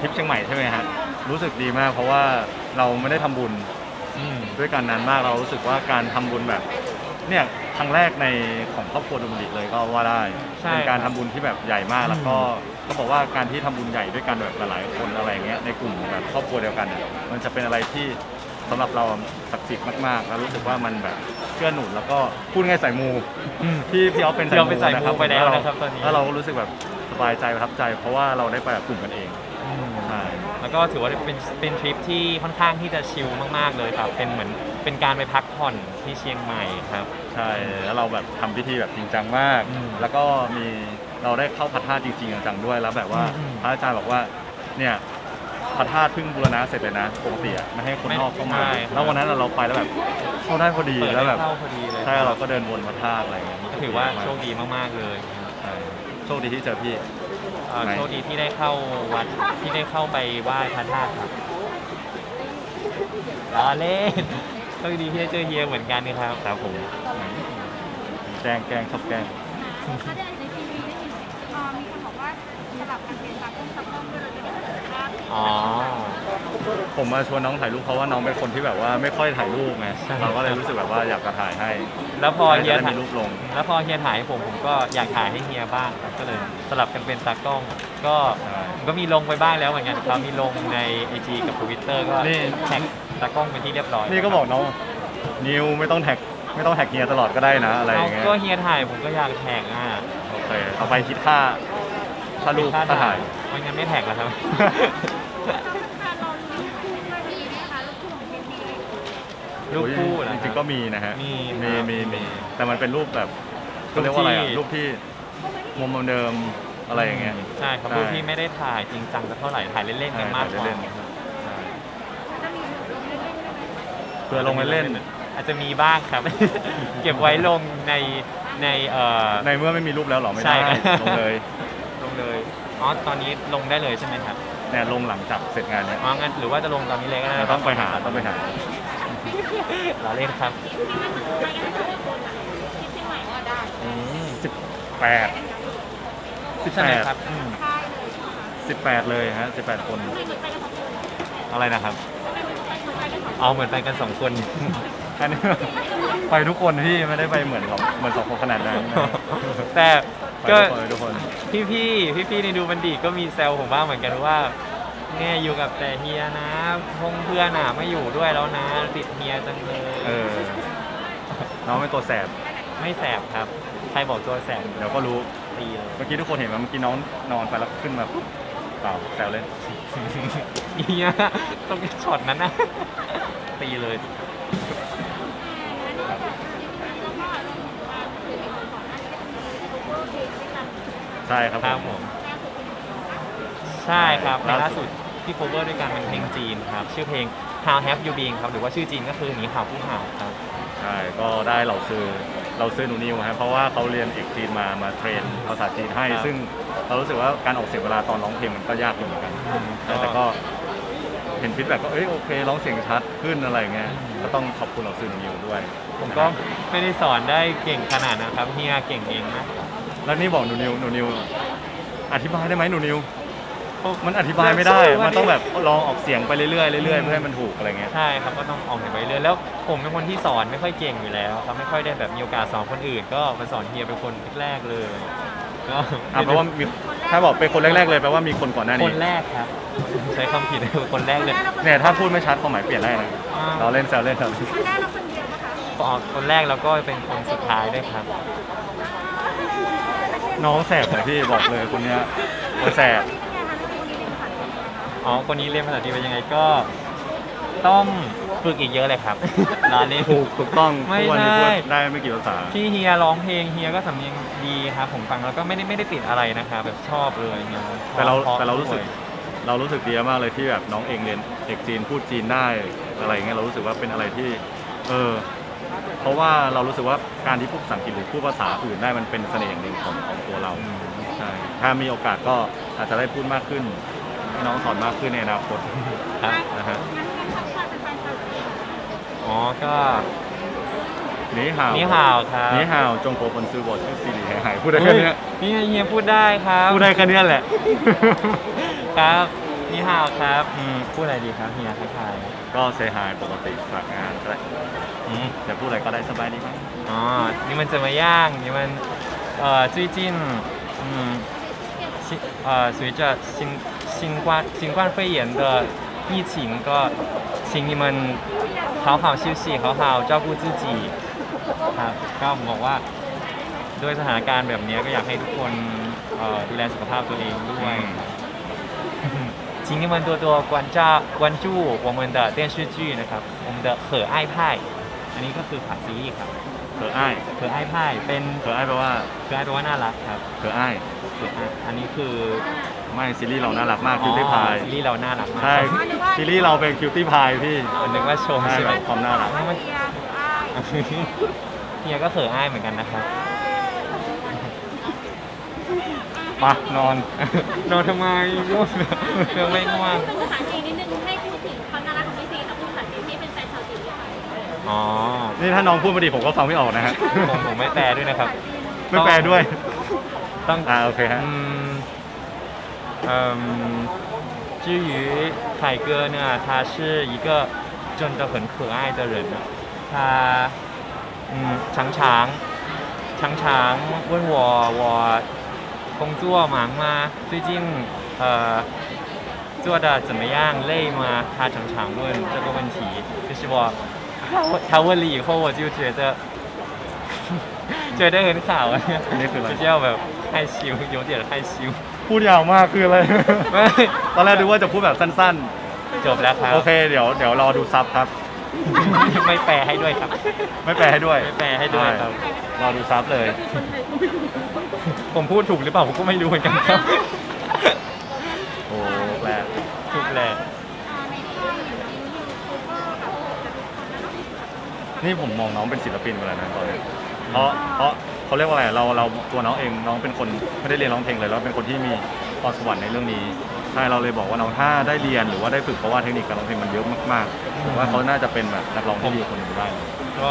ทริปเชียงใหม่ใช่ไหมฮะรู้สึกดีมากเพราะว่าเราไม่ได้ทำบุญอืมด้วยกันนานมากเรารู้สึกว่าการทำบุญแบบเนี่ยครั้งแรกในของครอบครัวดูมันดิเลยก็ว่าได้ใช่เป็นการคทำรับบุญที่แบบใหญ่มากอืมแล้วก็ก็บอกว่าการที่ทำบุญใหญ่ด้วยกันแบบหลายๆคนอะไรอย่างเงี้ยในกลุ่มแบบครอบครัวเดียวกันเนี่ยมันจะเป็นอะไรที่สำหรับเราศักดิ์สิทธิ์มากๆ แล้วรู้สึกว่ามันแบบเกื้อหนุนแล้วก็พูดง่ายๆสายมูอืม ที่พี่ออฟเป็นพี่ออฟเป็นสายมูะครับไปแล้วเานะครับตอนนี้ แล้วเราก็รู้สึกแบบสบายใจประทับใจ เพราะว่าเราได้ไปกับกลุ่มกันเอง อืมใช่ แล้วก็ถือว่าเป็นเป็นทริปที่ค่อนข้างที่จะชิลมากๆเลยครับ เป็นเหมือนเป็นการไปพักผ่อนที่เชียงใหม่ครับ ใช่แล้วเราแบบทำพิธีแบบจริงจังมาก อืมแล้วก็มีเราได้เข้าพระธาตุจริงๆจังๆด้วยแล้วแบบว่าอืมพระอาจารย์บอกว่าเนี่ยพระธาตุเพิ่งบูรณะเสร็จเลยนะปกติอะไม่ให้คนไม่นอกเข้ามาใช่ครับ แล้ววันนั้นเราไปแล้วแบบเข้าได้พอดีเปิดแล้วให้แบบเข้าพอดีเลยใช่เราก็เดินวนพระธาตุอะไรอย่างเงี้ยก็ถือว่าโชคดีมากๆเลยครับ ใช่โชคดีที่เจอพี่เอ่อไหนโชคดีที่ได้เข้าวัดที่ได้เข้าไปไหว้พระธาตุครับล้อเล่นโชคดีที่ได้เจอเฮียเหมือนกันนะครับครับผมแกล้งแกล้งชอบแกล้งถ้าได้ในทีวีได้ยินเอ่อมีคนบอกว่าสลับกันเป็นตากล้องตากล้องด้วยเราจะได้เห็นภาพอ๋อ ผมมาชวนน้องถ่ายรูปเพราะว่าน้องเป็นคนที่แบบว่าไม่ค่อยถ่ายรูปไงใช่เราก็เลยรู้สึกแบบว่าอยากจะถ่ายให้แล้วพอเฮียจะได้ถ่ายมีรูปลง แล้วพอเฮียถ่ายให้ผมผมก็อยากถ่ายให้เฮียบ้างครับก็เลยสลับกันเป็นตากล้อง ก็ใช่ผมก็มีลงไปบ้างแล้วเหมือนกันครับมีลงใน IG กับ Twitter ก็นี่ แท็กตากล้องเป็นที่เรียบร้อยนี่ก็บอกน้องนิวไม่ต้องแท็กไม่ต้องแท็กเฮียตลอดก็ได้นะอะไรอเอาย่างเงี้ยก็เฮียถ่ายผมก็อยากแท็กอะโอเคเอาไปคิดค่าค่ารูปค่าถ่ายไม่งั้นไม่แท็กแล้วครับ การรอลุ้นคู่ด้วยดีไหมคะลูกคู่ของเพนนี รูปคู่เหรอจคริรังบๆก็มีนะฮะมีมีครับมีมีแต่มันเป็นรูปแบบเขาเรียกว่าอะไรอะรูรูปปที่ ที่มุมเดิมอะไรอย่างเงี้ย ใช่ครับใช่ รูปที่ไม่ได้ถ่ายจริงจังสักเท่าไหร่ถ่ายเล่นๆกันมากกว่าถ่ายเล่นๆครับใช่จะมีลงเล่นๆด้วยไหมเพื่อลงไปเล่น อาจจะมีบ้างครับ เก็บไว้ลงในในเอ่อ ในเมื่อไม่มีรูปแล้วเหรอไม่ใช่ ได้ครับลงเลยลงเลยอ๋อตอนนี้ลงได้เลยใช่ไหมครับเนี่ยลงหลังจากเสร็จงานเนี่ยอ๋องั้นหรือว่าจะลงตอนนี้เลยก็ได้เรานะต้องไปหาต้องไปหา เราเล่นครับที่เชียงใหม่ก็ได้อืมสิบแปดสิบใช่แปไหมดครับอืมใช่เลยใช่ไหมคะสิบแปดเลยฮะสิบแปดคนไม่เหมือนไปกันสองคนอะไรนะครับไม่เหมือนไปกันสองคนเอาเหมือนไปกันสองคน อันนี้ ไปทุกคนพี่ไม่ได้ไปเหมือนเขาเหมือนสองคนขนาดนั้นนะแต่ไปก็ทุกคนไปทุกคน พี่พี่พี่พี่ๆในดูบันดีก็มีแซวผมบ้างเหมือนกันว่า เนี่ยอยู่กับแต่เฮียนะพงเพื่อนอะไม่อยู่ด้วยแล้วนะ ติดเฮียจังเลยเออ น้องเป็นตัวแสบ ไม่แสบครับ ใครบอกตัวแสบเดี๋ยวก็รู้ ตีเลย เมื่อกี้ทุกคนเห็นไหมเมื่อกี้น้องนอนไปแล้วขึ้นมาปุ๊บเปล่าแซวเล่น เฮียต้องช็อตนั้นนะ ตีเลย ใช่ครับ ครับผผมมใช่ครับเพลงล่าล่าสุสุดด ที่ cover ด้วยกันเป็นเพลงจีนครับ ชื่อเพลง How Have You Been ครับ หรือว่าชื่อจีนก็คือหนีห่าวผู้ห่าวครับ ใช่ก็ได้เราซื้อเราซื้อหนูนิวฮะเพราะว่าเขาเรียนเอกจีนมามาเทรนภาษาจีนให้ ครับ ซึ่งเรารู้สึกว่าการออกเสียงเวลาตอนร้องเพลงมันก็ยากอยู่เหมือนกันอืมแต่แต่ก็เห็นฟีดแบ็กก็เอ้ยโอเคร้องเสียงชัดขึ้นอะไรเงี้ยก็ต้องขอบคุณเราซื้อหนูนิวด้วยผมก็ไม่ได้สอนได้เก่งขนาดนะครับเฮียเก่งเองนะ แล้วนี่บอกหนูนิวหนูนิวอธิบายได้ไหมหนูนิว มันอธิบายไม่ได้ มันต้องแบบลองออกเสียงไปเรื่อยๆเรื่อยๆเพื่อให้มันถูกอะไรเงี้ย ใช่ครับก็ต้องออกไปเรื่อยๆแล้ว ผมเป็นคนที่สอนไม่ค่อยเก่งอยู่แล้วครับไม่ค่อยได้แบบมีโอกาสสอนคนอื่น ก็มาสอนเฮียเป็นคนแรกๆเลยก็อะแปลว่ามีถ้าบอกเป็นคนแรกๆเลยแปลว่ามีคนก่อนหน้าคนี้นแรกครับ ใช้คำผิดคนแรกเลยเนี่ยถ้าพูดไม่ชัดความหมายเปลี่ยนได้นะอ่าเราเล่นแซวเล่นแซวเล่นคนแรกเราคนเดียวนะคะออกคนแรกแล้วก็เป็นคนสุดท้ายด้วยครับ น้องแสบเลยพี่บอกเลยคนเนี้ยตัวแสบ อ๋อ คนนี้เรียนภาษาจีนเป็นยังไงก็ ต้องฝึกอีกเยอะเลยครับร้านนี้ ถูกถูกต้องไม่ทุกวันนี้ใช่พูดได้ไม่กี่ภาษา ที่เฮียร้องเพลงเฮียก็สำเนียงดีครับผมฟังแล้วก็ไม่ได้ไม่ได้ติดอะไรนะครับแบบชอบเลยเฮียแต่เราพะแต่เรารู้สึก ด้วย เรารู้สึกดีมากเลยที่แบบน้องเองเรียนเอกจีนพูดจีนได้อะไรอย่างเงี้ยเรารู้สึกว่าเป็นอะไรที่ เออ เพราะว่าเรารู้สึกว่าการที่พูดภาษาอังกฤษหรือพูดภาษาอื่นได้มันเป็นเสน่ห์อย่างหนึ่งของของตัวเราอืมใช่ถ้ามีโอกาสก็อาจจะได้พูดมากขึ้น ให้น้องสอนมากขึ้นในอนาคตนะฮะอ๋อก็นี่ห่าวนี่ห่าวครับนี่ห่าวจงโปรคนซื้อบอดชื่อซีรีส์หายพูดได้แค่นี้นี่เฮียพูดได้ครับพูดได้แค่นี้แหละ ครับนี่ห่าวครับพูดอะไรดีครับเฮียทัทายก็เซฮายปกติฝากงานก็ได้แต่พูดอะไรก็ได้สบายดีไหมอ๋อนี่มันจะมาย่างนี่มันเอ่อจุ้ยจิ้นอืมเอ่อสุยจะซิน 新冠新冠肺炎的疫情个，请你们好好休息，好好照顾自己ครับก็บอกว่าด้วยสถานการณ์แบบนี้ก็อยากให้ทุกคนเอ่อดูแลสุขภาพตัวเองด้วย请你们多多关照关注我们的电视剧นะครับ我们的可爱派อันนี้ก็คือขาซีรีส์ครับ เธออ้าย เธอไอ้ไพ่เป็น เธออ้ายแปลว่า เธอไอ้แปลว่าน่ารักครับ เธออ้าย เธอไอ้อันนี้คือ ไม่ซีรีส์เราน่ารักมากคิวตี้พายซีรีส์เราน่ารักมากใช่ซีรีส์เราเป็นคิวตี้พายพี่อ๋อนึกว่าชมใช่ใช่ไหแบมบความน่ารักเฮียอ้ายเฮียก็เขออ้ายเหมือนกันนะครับปะนอน นอนทำไมง่วงเธอไม่ง่วงเป็นภาษาจีนนิดนึงให้พูดถึงความน่ารักของพี่ซีกับพูดภาษาจีนที่เป็นแฟนชาวจีนค่ะอ๋อ นี่ถ้าน้องพูดมาดีผมก็ฟังไม่ออกนะฮะผมผมไม่แปลด้วยนะครับ ไม่แปลด้วย ต้องอ่าโอเคฮะ 嗯，至于凯哥呢，他是一个真的很可爱的人呢。他嗯常常常常问我我工作忙吗？最近呃做的怎么样？累吗？他常常问这个问题，就是我他他问了以后，我就觉得 觉得很好啊，นี่คืออะไร 比较แบบ害羞，有点害羞。 พูดยาวมากคืออะไร ไม่ ตอนแรกดูว่าจะพูดแบบสั้น จบแล้วครับ ๆ โอเค เดี๋ยวเดี๋ยวรอดูซับครับ ไม่แปลให้ด้วยครับ ไม่แปลให้ด้วย ไม่แปลให้ด้วยครับ รอดูซับเลย ผมพูดถูกหรือเปล่าผมก็ไม่รู้เหมือนกันครับ โอ้แปล ถูกแหละ ในค่ายอย่างนี้ยูทูบเบอร์กับ นี่ผมมองน้องเป็นศิลปินไปแล้วนะตอนนี้ เพราะเพราะเขาเรียกว่าอะไรเราเราตัวน้องเองน้องเป็นคนไม่ได้เรียนร้องเพลงเลยแล้วเป็นคนที่มีพรสวรรค์ในเรื่องนี้ใช่เราเลยบอกว่าน้องถ้าได้เรียนหรือว่าได้ฝึกเพราะว่าเทคนิคการร้องเพลงมันเยอะมากๆผมว่าเขาน่าจะเป็นแบบนักร้องที่ดีคนหนึ่งได้ก็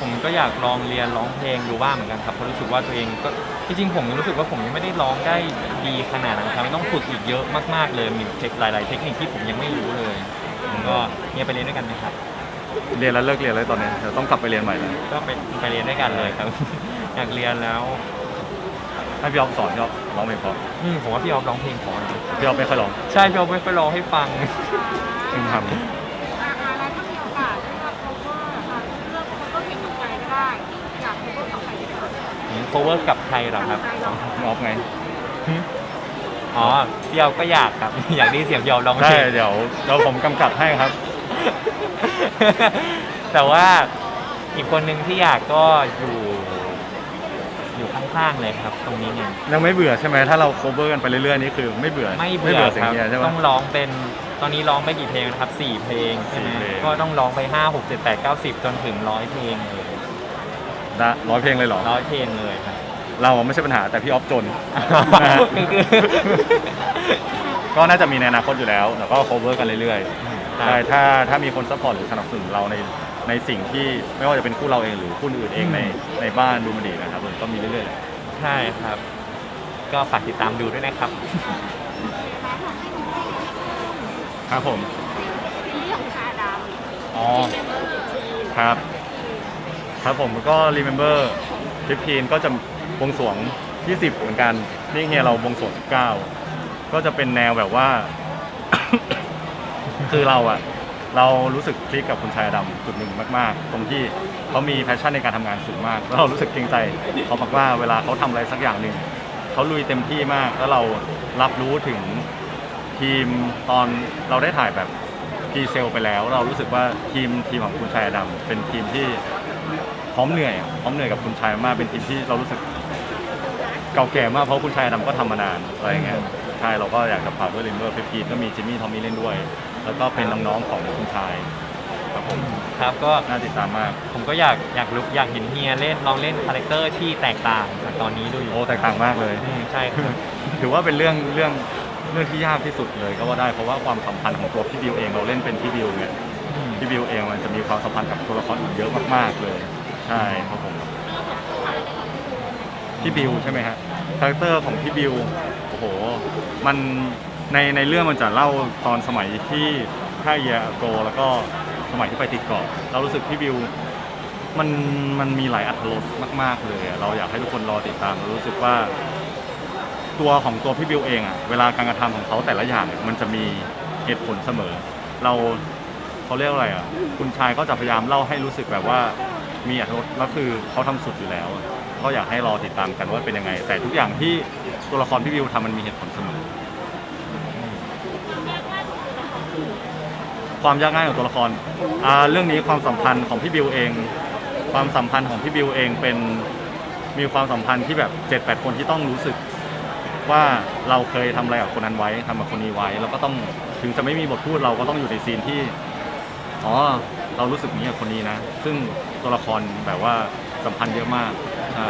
ผมก็อยากลองเรียนร้องเพลงดูบ้างเหมือนกันครับเพราะรู้สึกว่าตัวเองก็จริงๆผมรู้สึกว่าผมยังไม่ได้ร้องได้ดีขนาดนั้นครับต้องฝึกอีกเยอะมากๆเลยมีเทคหลาย ๆ เทคนิคที่ผมยังไม่รู้เลยก็เนี่ยไปเรียนด้วยกันไหมครับ เรียนแล้วเลิกเรียนเลยตอนนี้เดี๋ยวต้องกลับไปเรียนใหม่แล้วก็ไปไปเรียนด้วยกันเลยครับ อยากเรียนแล้วให้พี่ออฟสอนพี่ออฟร้องเพลงเพราะอืมผมว่าพี่ออฟร้องเพลงเพอนะพี่ออฟไม่ค่อยร้องใช่พี่ออฟไม่ค่อยร้องให้ฟังเพิ่งทอาอาแล้วถ้ามีโอกาสเลือก cover อะเลือก cover เพลงของใครก็ได้ อยาก cover ของใครก็ได้ cover กับใครเหรอครับำออฟไงอ๋อพี่ออฟก็อยากครับ อยากได้เสียงพี่ออฟร้องเพใช่ลงเดี๋ยวเดี๋ยวผมกำกับให้ครับ แต่ว่าอีกคนหนึ่งที่อยากก็อยู่อยู่ข้างๆเลยครับ ตรงนี้เนี่ยยังไม่เบื่อใช่ไหมถ้าเรา cover กันไปเรื่อยๆนี่คือไม่เบื่อไม่เบื่อเสียคงรับเฮียใช่ไหม ต้องร้องเป็นตอนนี้ร้องไปกี่เพลงนะครับสี่เพลงใช่ไหมสี่เพลง ก็ต้องร้องไปห้าหกเจ็ดแปดเก้าสิบจนถึงร้อยเพลงเลยนะร้อยเพลงเลยเหรอ ร้อยเพลงเลยครับ เราไม่ใช่ปัญหาแต่พี่ออฟจนนะฮะคือคือก็น่าจะมีในอนาคตอยู่แล้วแล้วก็ cover กันเรื่อยๆครับ ใช่ถ้าถ้ามีคนซัพพอร์ตหรือสนับสนุนเราในในสิ่งที่ไม่ว่าจะเป็นคู่เราเองหรือคู่อื่นเองในในบ้านดูมันดีนะครับผมก็มีเรื่อยๆใช่ครับ ก็ฝากติดตามดูด้วยนะครับครับผมซีรีส์ของชาดาวอ๋อครับ ครับผมก็ remember 15 ก็จะบวงสรวง 20 เหมือนกัน นี่เฮียเราบวงสรวง 19 ก็จะเป็นแนวแบบว่า คือเราอะเรารู้สึกคลิกกับคุณชายดำจุดหนึ่งมากๆ ตรงที่เขามีแพชชั่นในการทำงานสูงมาก แล้วเรารู้สึกเกรงใจเขามากว่าเวลาเขาทำอะไรสักอย่างหนึ่งเขาลุยเต็มที่มาก แล้วเรารับรู้ถึงทีมตอนเราได้ถ่ายแบบพีเซลไปแล้ว เรารู้สึกว่าทีมทีมของคุณชายดำเป็นทีมที่พร้อมเหนื่อยอะพร้อมเหนื่อยกับคุณชายมากเป็นทีมที่เรารู้สึกเก่าแก่มากเพราะคุณชายดำก็ทำมานานอะไรอย่างเงี้ยใช่เราก็อยากจะฝากด้วยลิมเบอร์เฟิฟก็มีจิมมี่ทอมมี่เล่นด้วย แล้วก็เป็นน้องๆของคุณชายครับผมครับก็น่าติดตามมาก ผมก็อยากอยากรู้อยากเห็นเฮียเล่นลองเล่นคาแรคเตอร์ที่แตกต่างจากตอนนี้ดูอยู่โอ้แตกต่างมากเลย อืมใช่ครับ ถือว่าเป็นเรื่องเรื่องเรื่องที่ยากที่สุดเลยก็ว่าได้เพราะว่าความสัมพันธ์ของตัวพี่บิวเองเราเล่นเป็นพี่บิวเนี่ยพี่บิวเองมันจะมีความสัมพันธ์กับตัวละครอื่นเยอะมากๆเลย ใช่ครับผมพี่บิวใช่ไหมฮะคาแรคเตอร์ของพี่บิวโอ้โหมัน ในในเรื่องมันจะเล่าตอนสมัยที่ค่าเยโกแล้วก็สมัยที่ไปติดเกาะเรารู้สึกพี่บิวมันมันมีหลายอัตรสมาก ๆ เลยอะเราอยากให้ทุกคนรอติดตามเรารู้สึกว่า ตัวของตัวพี่บิวเองอะเวลาการกระทำของเขาแต่ละอย่างเนี่ยมันจะมีเหตุผลเสมอ เราเขาเรียกอะไรอะคุณชายก็จะพยายามเล่าให้รู้สึกแบบว่ามีอัตรสแล้วคือเขาทำสุดอยู่แล้ว ก็อยากให้รอติดตามกันว่าเป็นยังไง แต่ทุกอย่างที่ตัวละครพี่บิวทำมันมีเหตุผลเสมอ ความยากง่ายของตัวละครอ่าเรื่องนี้ความสัมพันธ์ของพี่บิวเอง ความสัมพันธ์ของพี่บิวเองเป็นมีความสัมพันธ์ที่แบบเจ็ดแปดคนที่ต้องรู้สึกว่าเราเคยทำอะไรกับคนนั้นไว้ทำกับคนนี้ไว้ แล้วก็ต้องถึงจะไม่มีบทพูดเราก็ต้องอยู่ในซีนที่อ๋อเรารู้สึกอย่างนี้กับคนนี้นะ ซึ่งตัวละครแบบว่าสัมพันธ์เยอะมากใช่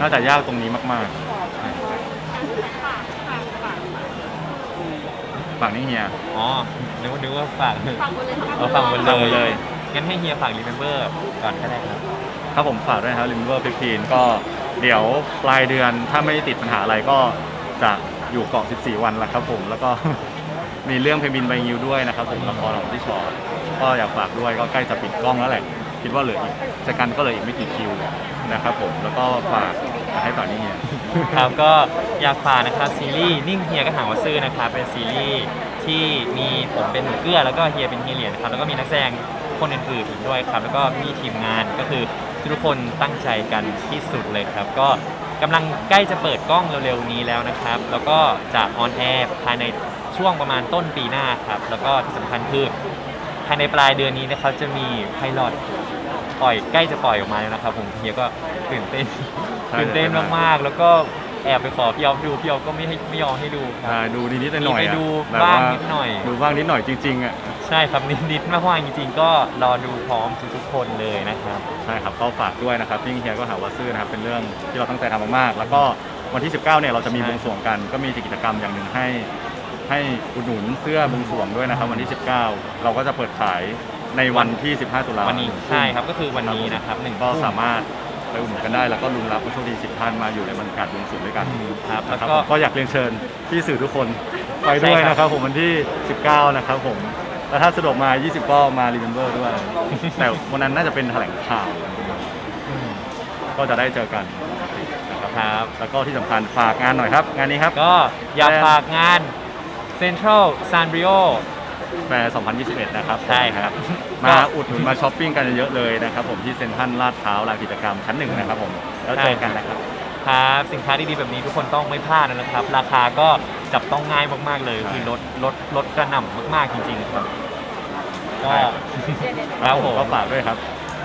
น่าจะยากตรงนี้มากๆใช่ฝั่งนี้เฮียอ๋อ นึกว่านึกว่าฝากฟังหมดเลยเอาฟังหมดฟังหมดเลเลย ย งั้นให้เฮียฝากรีเมมเบอร์ก่อนก็ได้ครับ ครับผมฝากด้วยนะครับ Remember 15 ก็เดี๋ยวปลายเดือนถ้าไม่ติดปัญหาอะไรก็จะอยู่เกาะ 14 วันแล้วครับผม แล้วก็ มีเรื่องเพมินใบยิวด้วยนะครับผมละครของที่ชอก็อยากฝากด้วยก็ใกล้จะปิดกล้องแล้วแหละ คิดว่าเหลืออีกจะกันก็เหลยอีกไม่กี่คิวนะครับผมแล้วก็ฝากให้ฝากนี่เฮียครับก็อยากฝากนะครับซีรีส์นิ่งเฮียก็หางว่าซื่อนะครับเป็นซีรีส์ ที่มีผมเป็นหนูเกื้อแล้วก็เฮียเป็นเฮียเหรียญนะครับแล้วก็มีนักแสดงคนอื่นๆอีกด้วยครับ แล้วก็มีทีมงานก็คือทุกคนตั้งใจกันที่สุดเลยครับ ก็กำลังใกล้จะเปิดกล้องเร็วๆนี้แล้วนะครับ แล้วก็จะออนแอร์ภายในช่วงประมาณต้นปีหน้าครับ แล้วก็ที่สำคัญคือภายในปลายเดือนนี้นะครับจะมีไพลอตปล่อยใกล้จะปล่อยออกมาแล้วนะครับ ผมเฮียก็ตื่นเต้นใช่ตื่นเต้นมากๆ แล้วก็ แอบไปขอพี่ออฟดูพี่ออฟก็ไม่ให้ไม่ยอมให้ดูครัอ่าบ ดูนิดๆหน่อยๆมีไปอะดูแบบบ้างว่นิดหน่อย ดูบ้างนิดหน่อยจริงๆอะใช่ครับนิดๆมากๆจริงๆ ก็รอดูพร้อมทุกๆคนเลยนะครับ ใช่ครับก็ฝากด้วยนะครับนิ่งเฮียก็หาว่าซื่อนะครับเป็นเรื่องที่เราตั้งใจทำมากๆแล้วก็วันที่ 19เนี่ยเราจะมีใช่ บวงสรวงกัน ก็มีกิจกรรมอย่างหนึ่งให้ให้อุดหนุนเสื้อบวงสรวงด้วยนะครับ วันที่ 19 เราก็จะเปิดขายในวันที่ 15 ตุลาวันนี้ใช่ครับก็คือวันนี้นะครับหนึ่งก็ทุ่ม สามารถไปอุดหนุนกันได้แล้วก็ลุ้นรับผู้โชคดี 10ท่านมาอยู่ในบรรยากาศบวงสรวงด้วยกันครับแล้วนะครับก็ก็อยากเรียนเชิญพี่สื่อทุกคนไปด้วยใช่ครับนะครับผมวันที่ 19 นะครับผมแล้วถ้าสะดวกมา 20 ก็มารีเมมเบอร์ด้วย แต่วันนั้นน่าจะเป็นแถลงข่าวอืมก็จะได้เจอกันนะครับครับ แล้วก็ที่สำคัญฝากงานหน่อยครับ งานนี้ครับ ก็อยากฝากงาน Central Sanrio แฟร์ 2021 นะครับใช่ครับ มาอุดหนุนมาช้อปปิ้งกันเยอะๆเลยนะครับผมที่เซ็นทรัลลาดพร้าวลานกิจกรรมชั้นหนึ่งนะครับผมแล้วเจอกันนะครับครับสินค้าดีๆแบบนี้ทุกคนต้องไม่พลาดนะครับ ราคาก็จับต้องง่ายมากๆเลยใช่คือลดลดลดกระหน่ำมากๆจริงๆครับก็ใช่ครับผมก็ฝากด้วยครับ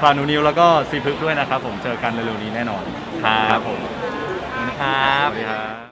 ฝากหนูนิวแล้วก็ซีพึกด้วยนะครับ ผมเจอกันเร็วๆนี้แน่นอนครับผมขอบคุณครับสวัสดีครับ